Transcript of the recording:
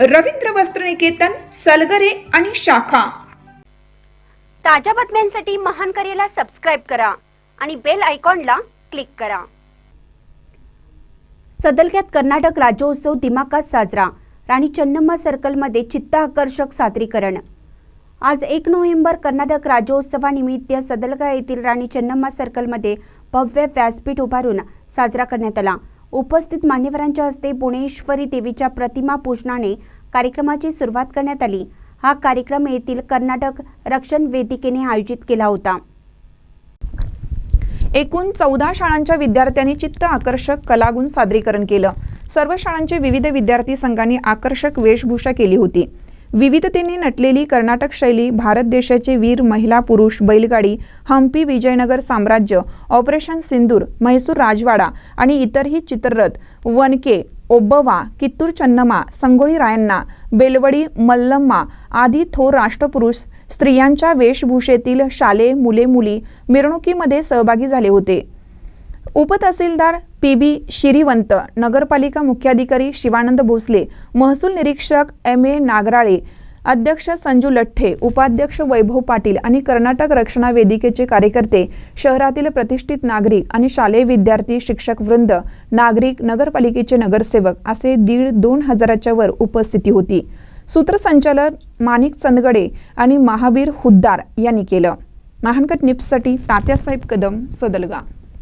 रवींद्र वस्त्रनिकेतन सलगरे आणि शाखा. ताज्या बातम्यांसाठी महान करेला सबस्क्राईब करा आणि बेल आयकॉनला क्लिक करा. सदलक्यात कर्नाटक राज्योत्सव दिमाखात साजरा. राणी चन्नम्मा सर्कलमध्ये चित्ताकर्षक सादरीकरण. आज एक नोव्हेंबर कर्नाटक राज्योत्सवानिमित्त सदलगा येथील राणी चन्नम्मा सर्कलमध्ये भव्य व्यासपीठ उभारून साजरा करण्यात आला. उपस्थित मान्यवरांच्या हस्ते पुणेश्वरी देवीच्या प्रतिमा पूजनाने कार्यक्रमाची सुरुवात करण्यात आली. हा कार्यक्रम येथील कर्नाटक रक्षण वेदिकेने आयोजित केला होता. एकूण चौदा शाळांच्या विद्यार्थ्यांनी चित्त आकर्षक कलागुण सादरीकरण केलं. सर्व शाळांचे विविध विद्यार्थी संघांनी आकर्षक वेशभूषा केली होती. विविधतेने नटलेली कर्नाटक शैली भारत देशाचे वीर महिला पुरुष बैलगाडी हम्पी विजयनगर साम्राज्य ऑपरेशन सिंदूर म्हैसूर राजवाडा आणि इतरही चित्ररथ वनके ओब्बवा कित्तूर चन्नमा संगोळी रायण्णा बेलवडी मल्लम्मा आदी थोर राष्ट्रपुरुष स्त्रियांच्या वेशभूषेतील शाले मुले मुली मिरवणुकीमध्ये सहभागी झाले होते. उपतहसीलदार पी बी शिरीवंत नगरपालिका मुख्याधिकारी शिवानंद भोसले महसूल निरीक्षक एम ए नागराळे अध्यक्ष संजू लठ्ठे उपाध्यक्ष वैभव पाटील आणि कर्नाटक रक्षणा वेदिकेचे कार्यकर्ते शहरातील प्रतिष्ठित नागरिक आणि शालेय विद्यार्थी शिक्षक वृंद नागरिक नगरपालिकेचे नगरसेवक असे दीड दोन हजाराच्या वर उपस्थिती होती. सूत्रसंचालन माणिक चंदगडे आणि महावीर हुद्दार यांनी केलं. महानकट निप्ससाठी तात्यासाहेब कदम सदलगा.